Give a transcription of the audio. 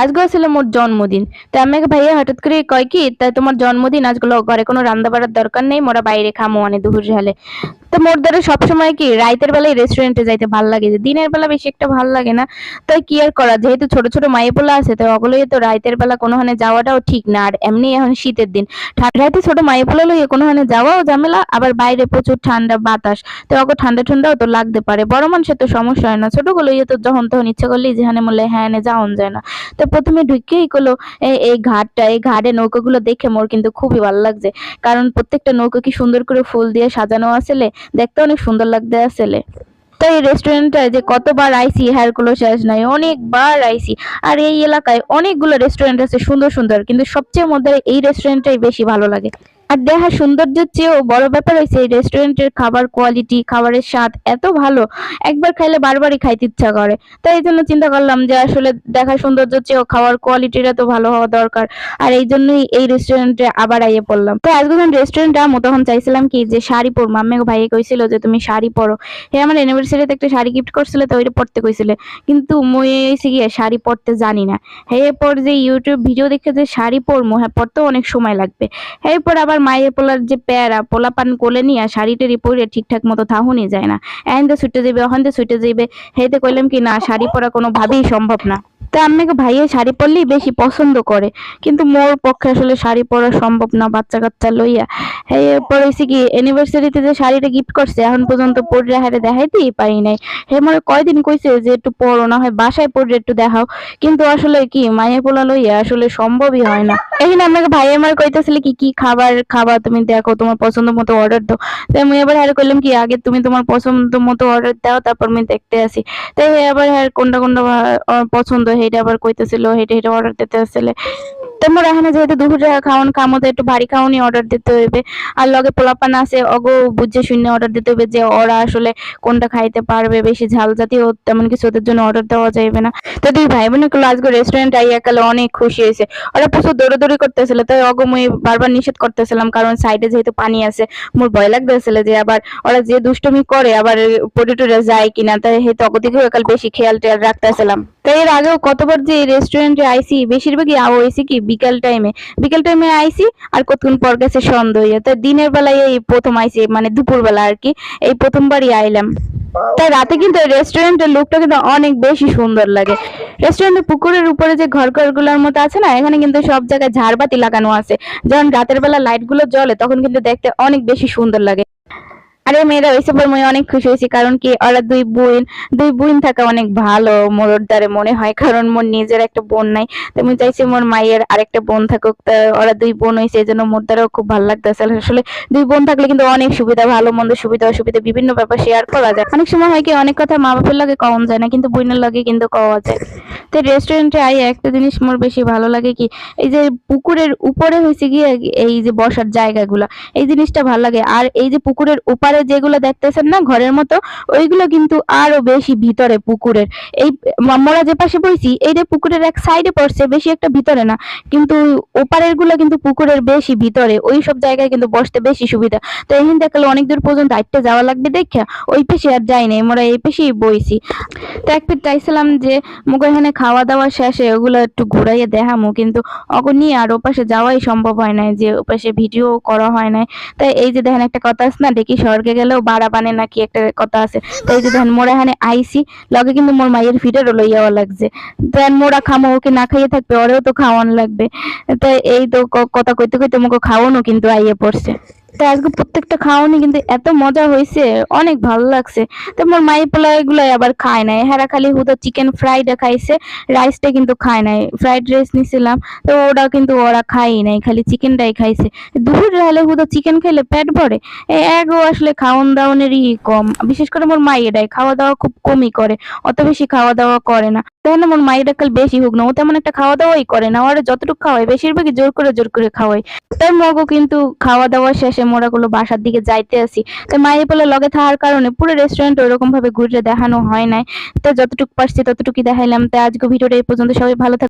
আজকে ছিল মোর জন্মদিন। তা আমাকে ভাইয়া হঠাৎ করে কয় কি, তা তোমার জন্মদিন আজগুলো ঘরে কোনো রান্না বাড়ার দরকার নেই, মোরা বাইরে খামো অনেক দুপুর হলে তো মোর দ্বারা সবসময় কি, রাইতের বেলায় রেস্টুরেন্টে যাইতে ভালো লাগে যে দিনের বেলা বেশি একটা ভালো লাগে না। তাই কি আর করা, যেহেতু ছোট ছোট মায়ে পোলা আছে তো ওগুলোই তো রাইতের বেলা কোনোখানে যাওয়াটাও ঠিক না। আর এমনি এখন শীতের দিন। রাইতে ছোট মায়ে পোলা লইয়ে কোনোখানে যাওয়াও ঝামেলা, আবার বাইরে প্রচুর ঠান্ডা বাতাস। তো ওকে ঠান্ডা ঠান্ডাও তো লাগতে পারে। বড় মানুষের তো সমস্যা হয় না। ছোটগুলো তো যখন তখন ইচ্ছে করলেই যেখানে বললে হ্যাঁ যাওন যায় না। তো প্রথমে ঢুকেই করল এই ঘাটটা, এই ঘাটে নৌকাগুলো দেখে মোর কিন্তু খুবই ভালো লাগছে। কারণ প্রত্যেকটা নৌকা কি সুন্দর করে ফুল দিয়ে সাজানো আসলে দেখতে অনেক সুন্দর লাগতে আসলে তো এই যে কতবার আইসি হ্যারগুলো শেষ নাই, অনেকবার আইসি আর এই এলাকায় অনেকগুলো রেস্টুরেন্ট আছে সুন্দর সুন্দর, কিন্তু সবচেয়ে মধ্যে এই রেস্টুরেন্টটাই বেশি ভালো লাগে। আর দেখা, সৌন্দর্যের চেয়েও বড় ব্যাপার হয়েছে এই রেস্টুরেন্টের খাবার কোয়ালিটি খাবারের স্বাদ এত ভালো, একবার খাইলে বারবারই খাইতে ইচ্ছা করে। তাই এই জন্য চিন্তা করলাম যে আসলে দেখা, সৌন্দর্যের চেয়েও খাওয়ার কোয়ালিটিটা তো ভালো হওয়া দরকার। আর এই জন্যই এই রেস্টুরেন্টে আবার আইয়ে পড়লাম। তো আজকে যখন রেস্টুরেন্টে আমো তখন চাইছিলাম কি যে শাড়ি পরবো। আমি ভাইয়ে কইছিল যে, তুমি শাড়ি পরো। হে আমার অ্যানিভার্সারিতে একটা শাড়ি গিফট করছিল, তো ওইটা পরতে কইছিলে। কিন্তু মুই এসে গিয়ে শাড়ি পরতে জানি না। হে পর যে ইউটিউব ভিডিও দেখে যে শাড়ি পরমু হ্যাঁ পরতেও অনেক সময় লাগবে। এরপর আবার মায়ে পোলার যে প্যারা, পোলা পান কোলে নিয়ে শাড়ি টাড়ি পরে ঠিকঠাক মতো থাহুনি যায় না। এন তো ছুটে যাবে দিয়ে ছুটে যাবে হেতে কইলাম কি, না, শাড়ি পরা কোনো ভাবেই সম্ভব না। তো আমাকে ভাইয়ে শাড়ি পরলেই বেশি পছন্দ করে। কিন্তু মোর পক্ষে আসলে শাড়ি পরা সম্ভব না বাচ্চা কাচ্চা লইয়া। হ্যাঁ এরপর হয়েছে কি অ্যানিভার্সারিতে যে শাড়িটা গিফট করছে, এখন পর্যন্ত পরে হারে দেখাইতেই পারি নাই। হে মনে কয়দিন কইছে যে একটু পরো, না হয় বাসায় পরে একটু দেখাও। কিন্তু আসলে কি মায়ে পোলা লইয়া আসলে সম্ভবই হয় না। এখানে আমাকে ভাই আমার কইতেছিলে কি কি খাবার খাবার তুমি দেখো, তোমার পছন্দ মতো অর্ডার দাও। তো আমি আবার হ্যার করলাম কি, আগে তুমি তোমার পছন্দ মতো অর্ডার দাও, তারপর আমি দেখতে আসি। তাই আবার হ্যাঁ কোনটা কোনটা পছন্দ হেটা আবার কইতেছিল হেটে হেটে অর্ডার দিতে আসলে তো মোর এখানে যেহেতু দুপুরে খাওয়ান খামোতে একটু ভারী খাওয়ানি অর্ডার দিতে হইবে। আর লগে পোলাপান আছে অগো বুঝে শূন্য অর্ডার দিতে হবে যে ওরা আসলে কোনটা খাইতে পারবে, বেশি ঝাল জাতীয় তেমন কিছু ওদের জন্য অর্ডার দেওয়া যাইবে না। তো দুই ভাই বোনগুলো আজকে রেস্টুরেন্ট আইয়া গেলে, অনেক খুশি হয়েছে। ওরা প্রচুর দৌড়াদৌড়ি করতেছিল তাই অগো মুই বারবার নিষেধ করতেছিলাম, কারণ সাইডে যেহেতু পানি আছে, মোর ভয় লাগতেছিল যে আবার ওরা যে দুষ্টমি করে, আবার পটেটোরা যায় কিনা তাই হেতু অগদিকে বেশি খেয়াল টেয়াল রাখতেছিলাম। তাই এর আগেও কতবার যে রেস্টুরেন্টে আইসি, বেশিরভাগই আও হয়েছি কি বিকাল টাইমে বিকাল টাইমে আইসি আর কতক্ষণ পর গেছে সন্ধ্যা হইয়া তো দিনের বেলায় এই প্রথম আইসি মানে দুপুর বেলা আর কি, এই প্রথমবারই আইলাম। তাই রাতে কিন্তু রেস্টুরেন্টের লুকটা কিন্তু অনেক বেশি সুন্দর লাগে। রেস্টুরেন্টের পুকুরের উপরে যে ঘর ঘরগুলোর মতো আছে না, এখানে কিন্তু সব জায়গায় ঝাড়বাতি লাগানো আছে। যখন রাতের বেলা লাইটগুলো জ্বলে, তখন কিন্তু দেখতে অনেক বেশি সুন্দর লাগে। আরে মেয়েরা হয়েছে পর মই অনেক খুশি হয়েছি, কারণ কি ওরা দুই বোন দুই বোন থাকা অনেক ভালো মোর দ্বারে মনে হয়, কারণ মোর নিজের একটা বোন নাই। তো আমি চাইছি মোর মায়ের আরেকটা বোন থাকুক, তা ওরা দুই বোন হয়েছে, এই জন্য মোর দ্বারাও খুব ভালো লাগতেছে। আসলে দুই বোন থাকলে কিন্তু অনেক সুবিধা, ভালো, মন্দ, সুবিধা, অসুবিধা, বিভিন্ন ব্যাপার শেয়ার করা যায়। অনেক সময় হয় কি, অনেক কথা মা বাপের লাগে কম যায় না, কিন্তু বোনের লাগে কিন্তু কওয়া যায়। তো রেস্টুরেন্টে আই একটা জিনিস মোর বেশি ভালো লাগে কি, এই যে পুকুরের উপরে হয়েছে গিয়ে, এই যে বসার জায়গাগুলো, এই জিনিসটা ভালো লাগে। আর এই যে পুকুরের উপারে যেগুলো দেখতেছেন না, ঘরের মতো, ওইগুলো কিন্তু আরও বেশি ভিতরে পুকুরের। এই আমরা যে পাশে বইছি এইটা পুকুরের এক সাইডে পড়ছে, বেশি একটা ভিতরে না। কিন্তু ওপারেরগুলো কিন্তু পুকুরের বেশি ভিতরে, ওই সব জায়গায় কিন্তু বসতে বেশি সুবিধা। তো এখানে দেখালে অনেক দূর পর্যন্ত হাইটে যাওয়া লাগবে দেখা, ওই পেশে আর যাই নাই আমরা এই পেশেই বইছি। তো এক ফিট চাইছিলাম যে মুখ এখানে খাওয়া দাওয়া শেষে ওগুলো একটু ঘুরাইয়ে দেখামু, কিন্তু অগো নিয়ে আর ওপাশে যাওয়াই সম্ভব হয় নাই, যে ওপাশে ভিডিও করা হয় নাই। তাই এই যে দেখেন একটা কথা আছে না, দেখি স্বর্গে গেলেও বাড়া বানে নাকি একটা কথা আছে। তাই যে দেখেন মোরা এখানে আইসি, লগে কিন্তু মোর মায়ের ফিটের লইয়াও লাগছে। দেন মোরা খামো ওকে না খাইয়ে থাকবে? ওরেও তো খাওয়ান লাগবে। তাই এই তো কথা কইতে কইতে মুখে খাওয়ানো কিন্তু আইয়ে পড়ছে। তো আজকে প্রত্যেকটা খাওয়ানি কিন্তু এত মজা হয়েছে, অনেক ভালো লাগছে। তো মোর মাই পোলা এগুলো আবার খায় নাই। হেরা খালি হুদা চিকেন ফ্রাইডা খাইছে রাইসটা কিন্তু খায় নাই। ফ্রাইড রাইস নিছিলাম, তো ওরা কিন্তু ওরা খাই নাই, খালি চিকেনটাই খাইছে। দুপুর হলে হুদা চিকেন খেলে পেট ভরে এগো আসলে খাওয়ান দাওয়ানেরই কম। বিশেষ করে মোর মাই এটাই খাওয়া দাওয়া খুব কমই করে, অত বেশি খাওয়া দাওয়া করে না। তাই না মোর মাইটা কাল বেশি হোক না, ও তেমন একটা খাওয়া দাওয়াই করে না, ওরা যতটুকু খাওয়ায়, বেশিরভাগই জোর করে জোর করে খাওয়াই তাই মগও কিন্তু খাওয়া দাওয়া শেষে মোরা গুলো বাসার দিকে যাইতে আসি। তো মায়ের বলে লগে থাকার কারণে পুরো রেস্টুরেন্ট ওরকম ভাবে ঘুরে দেখানো হয় নাই। তো যতটুকু পারছি ততটুকুই দেখাইলাম। তো আজকে ভিডিওটা এই পর্যন্ত। সবাই ভালো